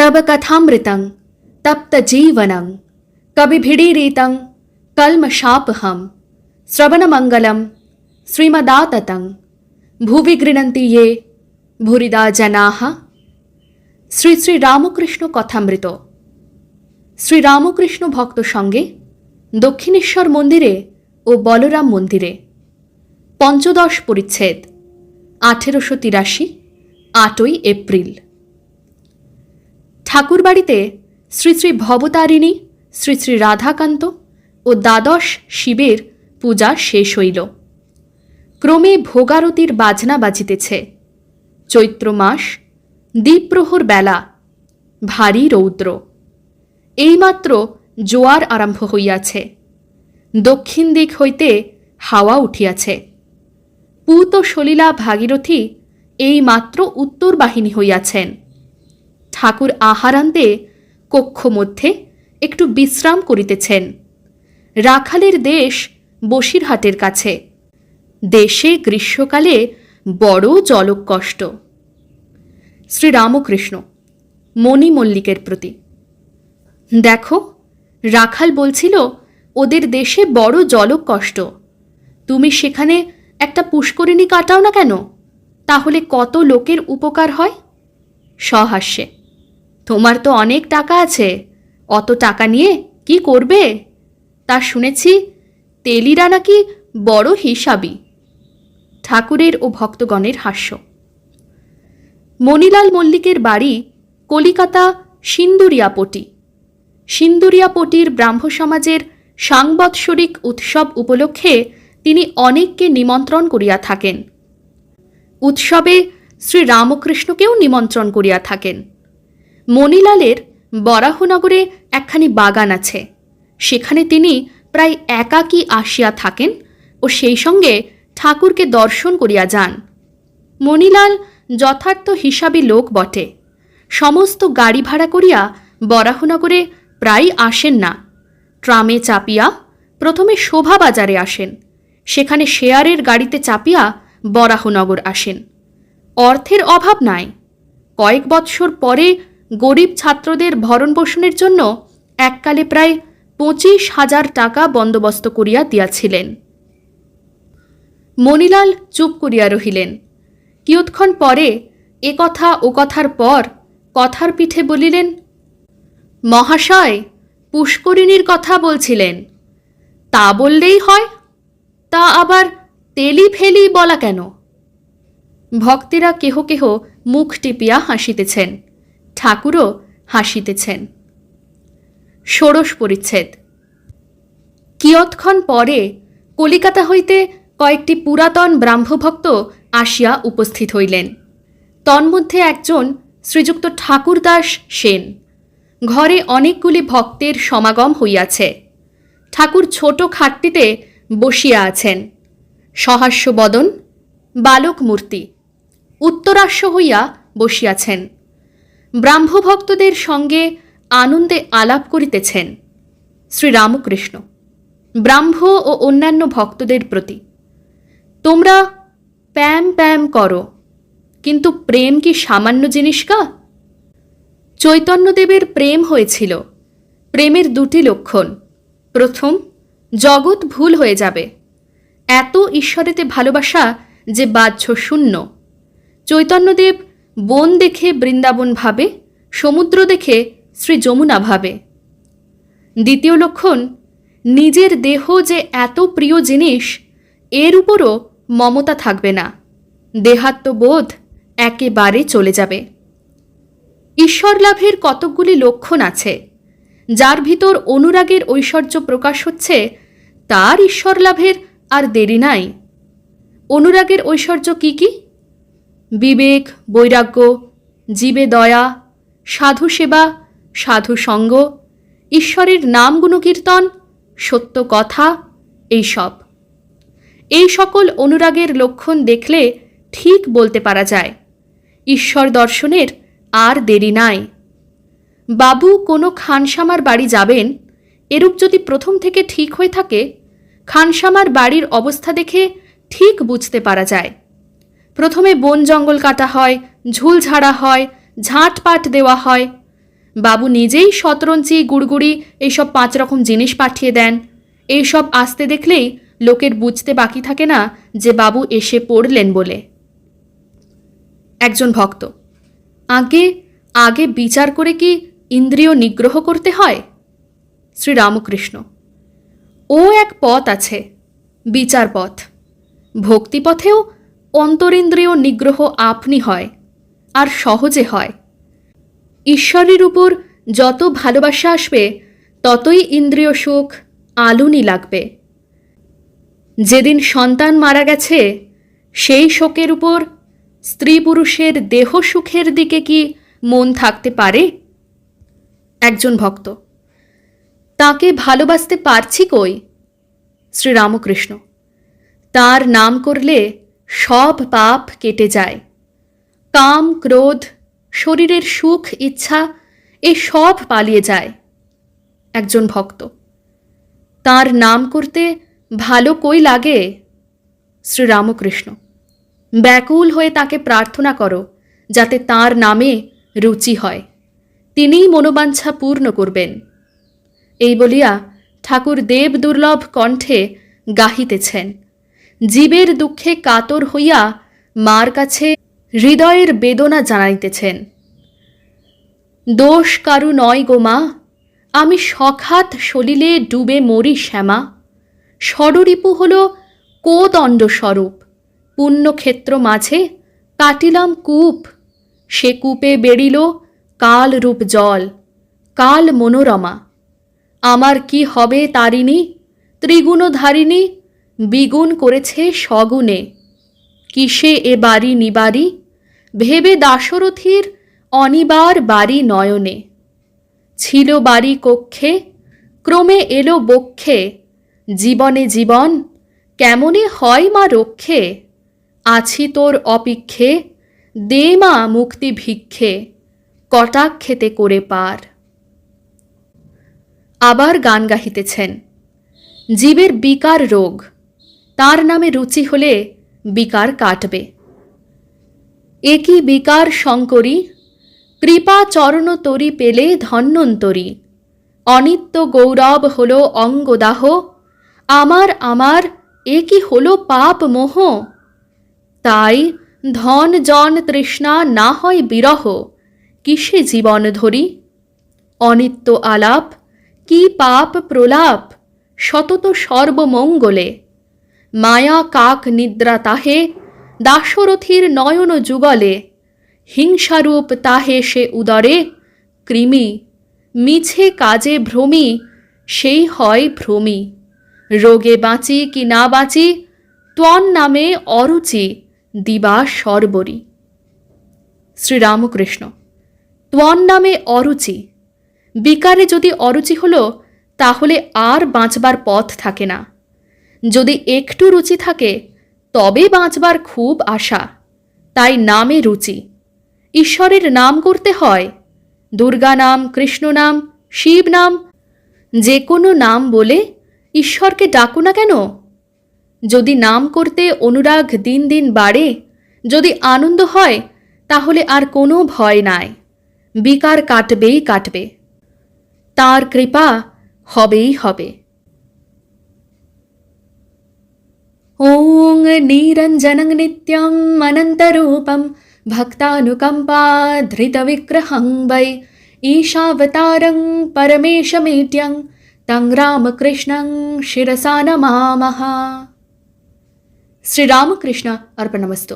तब कथामृतं तप्तजीवनं कविभिडीरितं कल्मषापहं श्रवणमङ्गलं श्रीमदाततं ভুবি গৃণন্তি ইয়ে ভুরিদা জানাহ শ্রী শ্রী রামকৃষ্ণ কথামৃত শ্রী রামকৃষ্ণ ভক্ত সঙ্গে দক্ষিণেশ্বর মন্দিরে ও বলরাম মন্দিরে পঞ্চদশ পরিচ্ছেদ আঠেরোশো তিরাশি আটই এপ্রিল ঠাকুরবাড়িতে শ্রী শ্রী ভবতারিণী, শ্রী শ্রী রাধাকান্ত ও দ্বাদশ শিবের পূজা শেষ হইল। ক্রমে ভোগারতির বাজনা বাজিতেছে। চৈত্র মাস, দ্বীপ্রহর বেলা, ভারী রৌদ্র। এইমাত্র জোয়ার আরম্ভ হইয়াছে। দক্ষিণ দিক হইতে হাওয়া উঠিয়াছে। পুত সলিলা ভাগীরথী এইমাত্র উত্তর বাহিনী হইয়াছেন। ঠাকুর আহারান্তে কক্ষ মধ্যে একটু বিশ্রাম করিতেছেন। রাখালের দেশ বসিরহাটের কাছে। দেশে গ্রীষ্মকালে বড় জলকষ্ট। শ্রীরামকৃষ্ণ, মণি মল্লিকের প্রতি। দেখো, রাখাল বলছিল, ওদের দেশে বড় জলক কষ্ট তুমি সেখানে একটা পুষ্করিণী কাটাও না কেন? তাহলে কত লোকের উপকার হয়? সহাস্যে। তোমার তো অনেক টাকা আছে। অত টাকা নিয়ে কি করবে? তা শুনেছি তেলিরা নাকি বড় হিসাবি। ঠাকুরের ও ভক্তগণের হাস্য। মণিলাল মল্লিকের বাড়ি কলিকাতা সিন্দুরিয়াপটি। সিন্দুরিয়াপটির ব্রাহ্ম সমাজের সাংবৎসরিক উৎসব উপলক্ষে তিনি অনেককে নিমন্ত্রণ করিয়া থাকেন। উৎসবে শ্রী রামকৃষ্ণকেও নিমন্ত্রণ করিয়া থাকেন। মণিলালের বরাহনগরে একখানি বাগান আছে। সেখানে তিনি প্রায় একাকী আসিয়া থাকেন ও সেই সঙ্গে ঠাকুরকে দর্শন করিয়া যান। মণিলাল যথার্থ হিসাবে লোক বটে। সমস্ত গাড়ি ভাড়া করিয়া বরাহনগরে প্রায় আসেন না। ট্রামে চাপিয়া প্রথমে শোভাবাজারে আসেন। সেখানে শেয়ারের গাড়িতে চাপিয়া বরাহনগর আসেন। অর্থের অভাব নাই। কয়েক বৎসর পরে গরিব ছাত্রদের ভরণ পোষণের জন্য এককালে প্রায় পঁচিশ হাজার টাকা বন্দোবস্ত করিয়া দিয়াছিলেন। মণিলাল চুপ করিয়া রহিলেন। কিয়ৎক্ষণ পরে এ কথা ও কথার পর কথার পিঠে বলিলেন, মহাশয়, পুষ্করিণীর কথা বলছিলেন। তা বললেই হয়, তা আবার তেলি ফেলি বলা কেন? ভক্তেরা কেহ কেহ মুখ টিপিয়া হাসিতেছেন। ঠাকুরও হাসিতেছেন। ষোড়শ পরিচ্ছেদ। কিয়ৎক্ষণ পরে কলিকাতা হইতে কয়েকটি পুরাতন ব্রাহ্মভক্ত আসিয়া উপস্থিত হইলেন। তন্মধ্যে একজন শ্রীযুক্ত ঠাকুরদাস সেন। ঘরে অনেকগুলি ভক্তের সমাগম হইয়াছে। ঠাকুর ছোট খাটটিতে বসিয়া আছেন। সহাস্যবদন বালক মূর্তি উত্তরাস্য হইয়া বসিয়াছেন। ব্রাহ্মভক্তদের সঙ্গে আনন্দে আলাপ করিতেছেন শ্রীরামকৃষ্ণ। ব্রাহ্ম ও অন্যান্য ভক্তদের প্রতি, তোমরা প্যাম প্যাম করো, কিন্তু প্রেম কি সামান্য জিনিস কা চৈতন্যদেবের প্রেম হয়েছিল, প্রেমের দুটি লক্ষণ। প্রথম, জগৎ ভুল হয়ে যাবে, এত ঈশ্বরেতে ভালোবাসা যে বাহ্য শূন্য। চৈতন্যদেব বন দেখে বৃন্দাবন ভাবে, সমুদ্র দেখে শ্রী যমুনা ভাবে। দ্বিতীয় লক্ষণ, নিজের দেহ যে এত প্রিয় জিনিস, এর উপরও মমতা থাকবে না। দেহাত্মবোধ একেবারে চলে যাবে। ঈশ্বর লাভের কতকগুলি লক্ষণ আছে, যার ভিতর অনুরাগের ঐশ্বর্য প্রকাশ হচ্ছে, তার ঈশ্বর লাভের আর দেরি নাই। অনুরাগের ঐশ্বর্য কি কি? বিবেক, বৈরাগ্য, জীবে দয়া, সাধু সেবা, সাধু সঙ্গ, ঈশ্বরের নাম গুণকীর্তন, সত্য কথা, এইসব। এই সকল অনুরাগের লক্ষণ দেখলে ঠিক বলতে পারা যায়, ঈশ্বর দর্শনের আর দেরি নাই। বাবু কোনো খানসামার বাড়ি যাবেন, এরূপ যদি প্রথম থেকে ঠিক হয়ে থাকে, খানসামার বাড়ির অবস্থা দেখে ঠিক বুঝতে পারা যায়। প্রথমে বন জঙ্গল কাটা হয়, ঝুল ঝাড়া হয় ঝাঁটপাট দেওয়া হয়। বাবু নিজেই শতরঞ্চি গুড়গুড়ি এইসব পাঁচ রকম জিনিস পাঠিয়ে দেন। এইসব আসতে দেখলেই লোকের বুঝতে বাকি থাকে না যে বাবু এসে পড়লেন বলে। একজন ভক্ত, আগে আগে বিচার করে কি ইন্দ্রিয় নিগ্রহ করতে হয়? শ্রীরামকৃষ্ণ, ও এক পথ আছে, বিচার পথ। ভক্তিপথেও অন্তরেন্দ্রিয় নিগ্রহ আপনি হয়, আর সহজে হয়। ঈশ্বরের উপর যত ভালোবাসা আসবে, ততই ইন্দ্রিয় সুখ আলুনি লাগবে। যেদিন সন্তান মারা গেছে, সেই শোকের উপর স্ত্রী পুরুষের দেহ সুখের দিকে কি মন থাকতে পারে? একজন ভক্ত, তাকে ভালোবাসতে পারছি কই? শ্রীরামকৃষ্ণ, তার নাম করলে সব পাপ কেটে যায়। কাম, ক্রোধ, শরীরের সুখ, ইচ্ছা, এ সব পালিয়ে যায়। একজন ভক্ত, তার নাম করতে ভালো কই লাগে? শ্রীরামকৃষ্ণ, ব্যাকুল হয়ে তাকে প্রার্থনা করো, যাতে তার নামে রুচি হয়। তিনিই মনোবাঞ্ছা পূর্ণ করবেন। এই বলিয়া ঠাকুর দেব দুর্লভ কণ্ঠে গাহিতেছেন। জীবের দুঃখে কাতর হইয়া মার কাছে হৃদয়ের বেদনা জানাইতেছেন। দোষ কারু নয় গো মা, আমি সখাত সলিলে ডুবে মরি শ্যামা। ষড়রিপু হল কোদণ্ড স্বরূপ পুণ্যক্ষেত্র মাঝে কাটিলাম কূপ। সে কূপে বেরিল কাল রূপ জল, কাল মনোরমা। আমার কি হবে তারিণী, ত্রিগুণধারিণী দ্বিগুণ করেছে সগুণে। কিসে এ বাড়ি নিবারি ভেবে দাশরথীর অনিবার বাড়ি নয়নে। ছিল বাড়ি কক্ষে, ক্রমে এলো বক্ষে। জীবনে জীবন, কেমনে হয় মা রক্ষে? আছি তোর অপেক্ষে, দে মা মুক্তি ভিক্ষে, কটাক্ষেতে করে পার। আবার গান গাহিতেছেন। জীবের বিকার রোগ তার নামে রুচি হলে বিকার কাটবে। একই বিকার শঙ্করী, কৃপা চরণ তরি পেলে ধন্যন্তরী অনিত্য গৌরব হল অঙ্গদাহ, আমার আমার এ কি হলো পাপ মোহ? তাই ধন জন তৃষ্ণা না হয় বিরহ, কিসে জীবন ধরি? অনিত্য আলাপ, কি পাপ প্রলাপ? সতত সর্বমঙ্গলে। মায়া কাক নিদ্রা তাহে, দাশরথীর নয়ন যুগলে, হিংসারূপ তাহে সে উদরে, কৃমি, মিছে কাজে ভ্রমি, সেই হয় ভ্রমি। রোগে বাঁচি কি না বাঁচি, ত্বন নামে অরুচি, দিবা সর্বরী। শ্রীরামকৃষ্ণ, ত্বন নামে অরুচি, বিকারে যদি অরুচি হলো, তাহলে আর বাঁচবার পথ থাকে না। যদি একটু রুচি থাকে, তবে বাঁচবার খুব আশা। তাই নামে রুচি। ঈশ্বরের নাম করতে হয়, দুর্গা নাম, কৃষ্ণ নাম, শিব নাম যে কোনো নাম বলে ঈশ্বরকে ডাকো না কেন? যদি নাম করতে অনুরাগ দিন দিন বাড়ে, যদি আনন্দ হয়, তাহলে আর কোনো ভয় নাই। বিকার কাটবেই কাটবে। তার কৃপা হবেই হবে। ॐ निरञ्जनं नित्यम् अनन्तरूपं भक्तानुकम्पाधृतविग्रहं वै ईशावतारं परमेशमेट्यं तं रामकृष्णं शिरसा नमामः श्रीरामकृष्ण अर्पणमस्तु